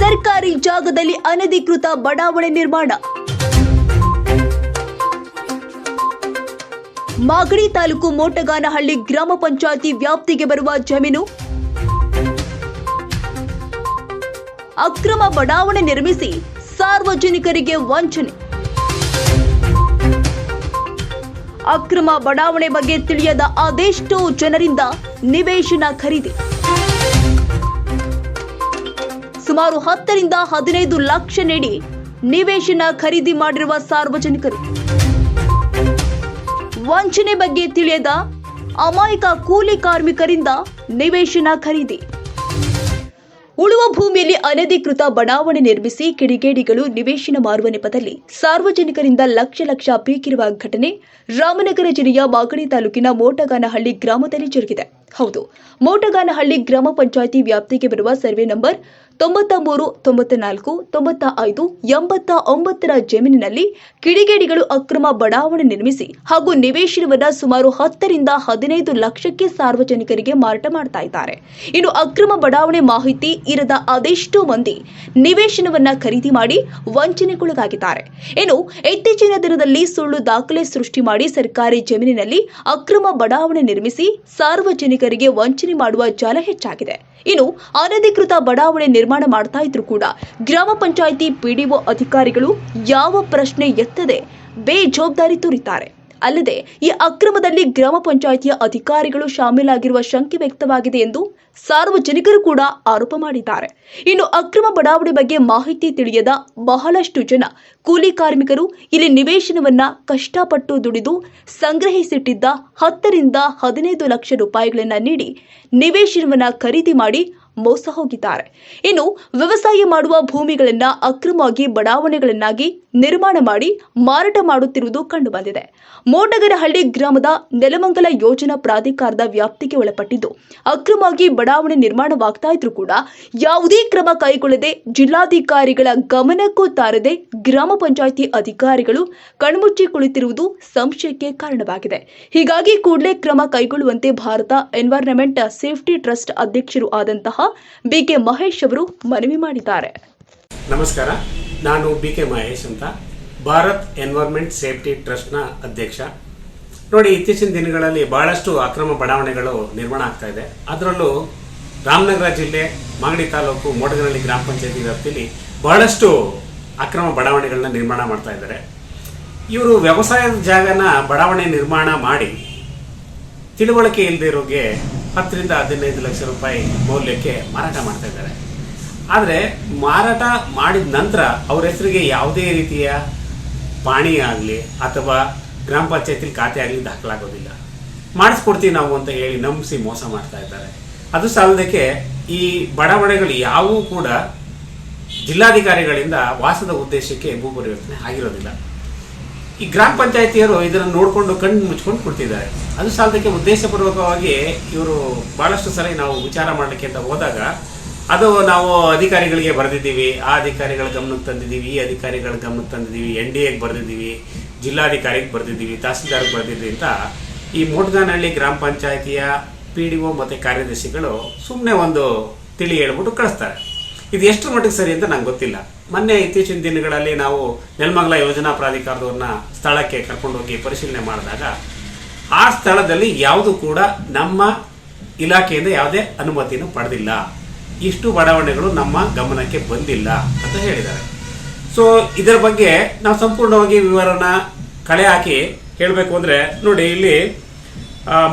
ಸರ್ಕಾರಿ ಜಾಗದಲ್ಲಿ ಅನಧಿಕೃತ ಬಡಾವಣೆ ನಿರ್ಮಾಣ. ಮಾಗಡಿ ತಾಲೂಕು ಮೋಟಗಾನಹಳ್ಳಿ ಗ್ರಾಮ ಪಂಚಾಯತಿ ವ್ಯಾಪ್ತಿಗೆ ಬರುವ ಜಮೀನು. ಅಕ್ರಮ ಬಡಾವಣೆ ನಿರ್ಮಿಸಿ ಸಾರ್ವಜನಿಕರಿಗೆ ವಂಚನೆ. ಅಕ್ರಮ ಬಡಾವಣೆ ಬಗ್ಗೆ ತಿಳಿಯದ ಅದೆಷ್ಟೋ ಜನರಿಂದ ನಿವೇಶನ ಖರೀದಿ. ಸುಮಾರು ಹತ್ತರಿಂದ ಹದಿನೈದು ಲಕ್ಷ ನೀಡಿ ನಿವೇಶನ ಖರೀದಿ ಮಾಡಿರುವ ಸಾರ್ವಜನಿಕರು. ವಂಚನೆ ಬಗ್ಗೆ ತಿಳಿಯದ ಅಮಾಯಕ ಕೂಲಿ ಕಾರ್ಮಿಕರಿಂದ ನಿವೇಶನ ಖರೀದಿ. ಉಳುವ ಭೂಮಿಯಲ್ಲಿ ಅನಧಿಕೃತ ಬಡಾವಣೆ ನಿರ್ಮಿಸಿ ಕಿಡಿಗೇಡಿಗಳು ನಿವೇಶನ ಮಾರುವ ನೆಪದಲ್ಲಿ ಸಾರ್ವಜನಿಕರಿಂದ ಲಕ್ಷ ಲಕ್ಷ ಪೀಕಿರುವ ಘಟನೆ ರಾಮನಗರ ಜಿಲ್ಲೆಯ ಮಾಗಡಿ ತಾಲೂಕಿನ ಮೋಟಗಾನಹಳ್ಳಿ ಗ್ರಾಮದಲ್ಲಿ ಜರುಗಿದೆ. ಹೌದು, ಮೋಟಗಾನಹಳ್ಳಿ ಗ್ರಾಮ ಪಂಚಾಯಿತಿ ವ್ಯಾಪ್ತಿಗೆ ಬರುವ ಸರ್ವೆ ನಂಬರ್ ತೊಂಬತ್ತ ಮೂರು ತೊಂಬತ್ತ ನಾಲ್ಕು ತೊಂಬತ್ತ ಐದು ಎಂಬತ್ತ ಒಂಬತ್ತರ ಜಮೀನಿನಲ್ಲಿ ಕಿಡಿಗೇಡಿಗಳು ಅಕ್ರಮ ಬಡಾವಣೆ ನಿರ್ಮಿಸಿ ಹಾಗೂ ನಿವೇಶನವನ್ನ ಸುಮಾರು ಹತ್ತರಿಂದ ಹದಿನೈದು ಲಕ್ಷಕ್ಕೆ ಸಾರ್ವಜನಿಕರಿಗೆ ಮಾರಾಟ ಮಾಡ್ತಾ ಇದ್ದಾರೆ. ಇನ್ನು ಅಕ್ರಮ ಬಡಾವಣೆ ಮಾಹಿತಿ ಇರದ ಅದೆಷ್ಟೋ ಮಂದಿ ನಿವೇಶನವನ್ನ ಖರೀದಿ ಮಾಡಿ ವಂಚನೆಗೊಳಗಾಗಿದ್ದಾರೆ. ಇನ್ನು ಇತ್ತೀಚಿನ ದಿನದಲ್ಲಿ ಸುಳ್ಳು ದಾಖಲೆ ಸೃಷ್ಟಿ ಮಾಡಿ ಸರ್ಕಾರಿ ಜಮೀನಿನಲ್ಲಿ ಅಕ್ರಮ ಬಡಾವಣೆ ನಿರ್ಮಿಸಿ ಸಾರ್ವಜನಿಕರಿಗೆ ವಂಚನೆ ಮಾಡುವ ಜಾಲ ಹೆಚ್ಚಾಗಿದೆ. ಇನ್ನು ಅನಧಿಕೃತ ಬಡಾವಣೆ ಮಾಡ್ತಾ ಇದ್ರು ಕೂಡ ಗ್ರಾಮ ಪಂಚಾಯಿತಿ ಪಿಡಿಒ ಅಧಿಕಾರಿಗಳು ಯಾವ ಪ್ರಶ್ನೆ ಎತ್ತದೆ ಬೇಜವಾಬ್ದಾರಿ ತೋರಿದ್ದಾರೆ. ಅಲ್ಲದೆ ಈ ಅಕ್ರಮದಲ್ಲಿ ಗ್ರಾಮ ಪಂಚಾಯಿತಿಯ ಅಧಿಕಾರಿಗಳು ಶಾಮೀಲಾಗಿರುವ ಶಂಕೆ ವ್ಯಕ್ತವಾಗಿದೆ ಎಂದು ಸಾರ್ವಜನಿಕರು ಕೂಡ ಆರೋಪ ಮಾಡಿದ್ದಾರೆ. ಇನ್ನು ಅಕ್ರಮ ಬಡಾವಣೆ ಬಗ್ಗೆ ಮಾಹಿತಿ ತಿಳಿಯದ ಬಹಳಷ್ಟು ಜನ ಕೂಲಿ ಕಾರ್ಮಿಕರು ಇಲ್ಲಿ ನಿವೇಶನವನ್ನ ಕಷ್ಟಪಟ್ಟು ದುಡಿದು ಸಂಗ್ರಹಿಸಿಟ್ಟಿದ್ದ ಹತ್ತರಿಂದ ಹದಿನೈದು ಲಕ್ಷ ರೂಪಾಯಿಗಳನ್ನ ನೀಡಿ ನಿವೇಶನವನ್ನ ಖರೀದಿ ಮಾಡಿ ಮೋಸ ಹೋಗಿದ್ದಾರೆ. ಇನ್ನು ವ್ಯವಸಾಯ ಮಾಡುವ ಭೂಮಿಗಳನ್ನ ಅಕ್ರಮವಾಗಿ ಬಡಾವಣೆಗಳನ್ನಾಗಿ ನಿರ್ಮಾಣ ಮಾಡಿ ಮಾರಾಟ ಮಾಡುತ್ತಿರುವುದು ಕಂಡುಬಂದಿದೆ. ಮೋಟಗರಹಳ್ಳಿ ಗ್ರಾಮದ ನೆಲಮಂಗಲ ಯೋಜನಾ ಪ್ರಾಧಿಕಾರದ ವ್ಯಾಪ್ತಿಗೆ ಒಳಪಟ್ಟಿದ್ದು, ಅಕ್ರಮವಾಗಿ ಬಡಾವಣೆ ನಿರ್ಮಾಣವಾಗ್ತಾ ಇದ್ರೂ ಕೂಡ ಯಾವುದೇ ಕ್ರಮ ಕೈಗೊಳ್ಳದೆ ಜಿಲ್ಲಾಧಿಕಾರಿಗಳ ಗಮನಕ್ಕೂ ತಾರದೆ ಗ್ರಾಮ ಪಂಚಾಯಿತಿ ಅಧಿಕಾರಿಗಳು ಕಣ್ಮುಚ್ಚಿ ಕುಳಿತಿರುವುದು ಸಂಶಯಕ್ಕೆ ಕಾರಣವಾಗಿದೆ. ಹೀಗಾಗಿ ಕೂಡಲೇ ಕ್ರಮ ಕೈಗೊಳ್ಳುವಂತೆ ಭಾರತ ಎನ್ವೈರನ್ಮೆಂಟ್ ಸೇಫ್ಟಿ ಟ್ರಸ್ಟ್ ಅಧ್ಯಕ್ಷರು ಆದಂತಹ ಬಿಕೆ ಮಹೇಶ್ ಅವರು ಮನವಿ ಮಾಡಿದ್ದಾರೆ. ನಮಸ್ಕಾರ, ನಾನು ಬಿ ಕೆ ಮಹೇಶ್ ಅಂತ. ಭಾರತ್ ಎನ್ವೈರ್ಮೆಂಟ್ ಸೇಫ್ಟಿ ಟ್ರಸ್ಟ್ನ ಅಧ್ಯಕ್ಷ. ನೋಡಿ, ಇತ್ತೀಚಿನ ದಿನಗಳಲ್ಲಿ ಬಹಳಷ್ಟು ಅಕ್ರಮ ಬಡಾವಣೆಗಳು ನಿರ್ಮಾಣ ಆಗ್ತಾ ಇದೆ. ಅದರಲ್ಲೂ ರಾಮನಗರ ಜಿಲ್ಲೆ, ಮಾಗಡಿ ತಾಲೂಕು, ಮೋಡಗನಹಳ್ಳಿ ಗ್ರಾಮ ಪಂಚಾಯತಿ ವ್ಯಾಪ್ತಿಯಲ್ಲಿ ಬಹಳಷ್ಟು ಅಕ್ರಮ ಬಡಾವಣೆಗಳನ್ನ ನಿರ್ಮಾಣ ಮಾಡ್ತಾ ಇದ್ದಾರೆ. ಇವರು ವ್ಯವಸಾಯದ ಜಾಗನ ಬಡಾವಣೆ ನಿರ್ಮಾಣ ಮಾಡಿ ತಿಳುವಳಿಕೆ ಇಲ್ಲದೆ ಇರೋಗೆ ಹತ್ತರಿಂದ ಹದಿನೈದು ಲಕ್ಷ ರೂಪಾಯಿ ಮೌಲ್ಯಕ್ಕೆ ಮಾರಾಟ ಮಾಡ್ತಾ ಇದ್ದಾರೆ. ಆದರೆ ಮಾರಾಟ ಮಾಡಿದ ನಂತರ ಅವ್ರ ಹೆಸರಿಗೆ ಯಾವುದೇ ರೀತಿಯ ಪಾಣಿ ಆಗಲಿ ಅಥವಾ ಗ್ರಾಮ ಪಂಚಾಯತಿಲಿ ಖಾತೆ ಆಗಲಿ ದಾಖಲಾಗೋದಿಲ್ಲ. ಮಾಡಿಸ್ಕೊಡ್ತೀವಿ ನಾವು ಅಂತ ಹೇಳಿ ನಂಬಿಸಿ ಮೋಸ ಮಾಡ್ತಾ ಇದ್ದಾರೆ. ಅದು ಸಾಲದಕ್ಕೆ ಈ ಬಡಾವಣೆಗಳು ಯಾವೂ ಕೂಡ ಜಿಲ್ಲಾಧಿಕಾರಿಗಳಿಂದ ವಾಸದ ಉದ್ದೇಶಕ್ಕೆ ಭೂ ಪರಿವರ್ತನೆ ಆಗಿರೋದಿಲ್ಲ. ಈ ಗ್ರಾಮ ಪಂಚಾಯತಿಯವರು ಇದನ್ನು ನೋಡಿಕೊಂಡು ಕಣ್ಣು ಮುಚ್ಕೊಂಡು ಕೊಡ್ತಿದ್ದಾರೆ ಅದು ಸಾಲದಕ್ಕೆ ಉದ್ದೇಶಪೂರ್ವಕವಾಗಿ ಇವರು ಭಾಳಷ್ಟು ಸಲ ನಾವು ವಿಚಾರ ಮಾಡಲಿಕ್ಕೆ ಅಂತ ಹೋದಾಗ, ಅದು ನಾವು ಅಧಿಕಾರಿಗಳಿಗೆ ಬರೆದಿದ್ದೀವಿ, ಆ ಅಧಿಕಾರಿಗಳ ಗಮನಕ್ಕೆ ತಂದಿದ್ದೀವಿ, ಈ ಅಧಿಕಾರಿಗಳ ಗಮನಕ್ಕೆ ತಂದಿದ್ದೀವಿ, ಎನ್ ಡಿ ಎಗೆ ಬರೆದಿದ್ದೀವಿ, ಜಿಲ್ಲಾಧಿಕಾರಿಗೆ ಬರೆದಿದ್ದೀವಿ, ತಹಸೀಲ್ದಾರ್ಗೆ ಬರೆದಿದ್ದೀವಿ ಅಂತ ಈ ಮೋಟ್ಗಾನಹಳ್ಳಿ ಗ್ರಾಮ ಪಂಚಾಯತಿಯ ಪಿ ಡಿ ಒ ಮತ್ತು ಕಾರ್ಯದರ್ಶಿಗಳು ಸುಮ್ಮನೆ ಒಂದು ತಿಳಿ ಹೇಳ್ಬಿಟ್ಟು ಕಳಿಸ್ತಾರೆ. ಇದು ಎಷ್ಟು ಮಟ್ಟಿಗೆ ಸರಿ ಅಂತ ನಂಗೆ ಗೊತ್ತಿಲ್ಲ. ಮೊನ್ನೆ ಇತ್ತೀಚಿನ ದಿನಗಳಲ್ಲಿ ನಾವು ನೆಲಮಂಗಲ ಯೋಜನಾ ಪ್ರಾಧಿಕಾರದವ್ರನ್ನ ಸ್ಥಳಕ್ಕೆ ಕರ್ಕೊಂಡೋಗಿ ಪರಿಶೀಲನೆ ಮಾಡಿದಾಗ ಆ ಸ್ಥಳದಲ್ಲಿ ಯಾವುದು ಕೂಡ ನಮ್ಮ ಇಲಾಖೆಯಿಂದ ಯಾವುದೇ ಅನುಮತಿಯನ್ನು ಪಡೆದಿಲ್ಲ. ಇಷ್ಟು ಬಡಾವಣೆಗಳು ನಮ್ಮ ಗಮನಕ್ಕೆ ಬಂದಿಲ್ಲ ಅಂತ ಹೇಳಿದ್ದಾರೆ. ಸೊ ಇದರ ಬಗ್ಗೆ ನಾವು ಸಂಪೂರ್ಣವಾಗಿ ವಿವರನ ಕಳೆ ಹಾಕಿ ಹೇಳಬೇಕು ಅಂದರೆ, ನೋಡಿ ಇಲ್ಲಿ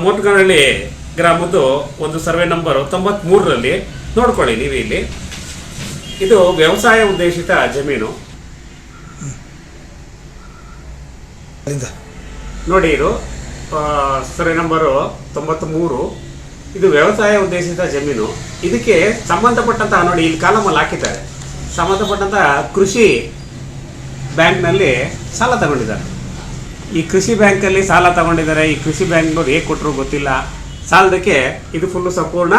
ಮೋಟ್ಗನಹಳ್ಳಿ ಗ್ರಾಮದ್ದು ಒಂದು ಸರ್ವೆ ನಂಬರ್ ತೊಂಬತ್ಮೂರರಲ್ಲಿ ನೋಡ್ಕೊಳ್ಳಿ ನೀವು ಇಲ್ಲಿ. ಇದು ವ್ಯವಸಾಯ ಉದ್ದೇಶಿತ ಜಮೀನು. ನೋಡಿ ಇದು ಸರಿ ನಂಬರು ತೊಂಬತ್ತ್ ಮೂರು ಇದು ವ್ಯವಸಾಯ ಉದ್ದೇಶಿತ ಜಮೀನು. ಇದಕ್ಕೆ ಸಂಬಂಧಪಟ್ಟಂತಹ ನೋಡಿ ಇಲ್ಲಿ ಕಾಲಮಲ್ಲಿ ಹಾಕಿದ್ದಾರೆ. ಸಂಬಂಧಪಟ್ಟಂತಹ ಕೃಷಿ ಬ್ಯಾಂಕ್ನಲ್ಲಿ ಸಾಲ ತಗೊಂಡಿದ್ದಾರೆ. ಈ ಕೃಷಿ ಬ್ಯಾಂಕಲ್ಲಿ ಸಾಲ ತಗೊಂಡಿದ್ದಾರೆ. ಈ ಕೃಷಿ ಬ್ಯಾಂಕ್ನವ್ರು ಹೇಗೆ ಕೊಟ್ಟರು ಗೊತ್ತಿಲ್ಲ. ಸಾಲದಕ್ಕೆ ಇದು ಫುಲ್ಲು ಸಂಪೂರ್ಣ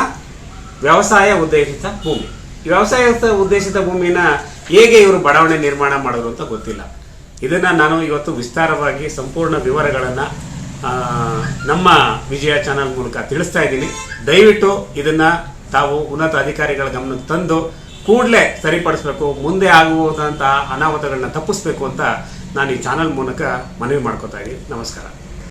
ವ್ಯವಸಾಯ ಉದ್ದೇಶಿತ ಭೂಮಿ. ವ್ಯವಸಾಯ ಉದ್ದೇಶಿತ ಭೂಮಿನ ಹೇಗೆ ಇವರು ಬಡಾವಣೆ ನಿರ್ಮಾಣ ಮಾಡೋದು ಅಂತ ಗೊತ್ತಿಲ್ಲ. ಇದನ್ನ ನಾನು ಇವತ್ತು ವಿಸ್ತಾರವಾಗಿ ಸಂಪೂರ್ಣ ವಿವರಗಳನ್ನ ನಮ್ಮ ವಿಜಯ ಚಾನಲ್ ಮೂಲಕ ತಿಳಿಸ್ತಾ ಇದ್ದೀನಿ. ದಯವಿಟ್ಟು ಇದನ್ನ ತಾವು ಉನ್ನತ ಅಧಿಕಾರಿಗಳ ಗಮನಕ್ಕೆ ತಂದು ಕೂಡಲೇ ಸರಿಪಡಿಸಬೇಕು, ಮುಂದೆ ಆಗುವುದಂತಹ ಅನಾಹುತಗಳನ್ನ ತಪ್ಪಿಸ್ಬೇಕು ಅಂತ ನಾನು ಈ ಚಾನಲ್ ಮೂಲಕ ಮನವಿ ಮಾಡ್ಕೋತಾ ಇದ್ದೀನಿ. ನಮಸ್ಕಾರ.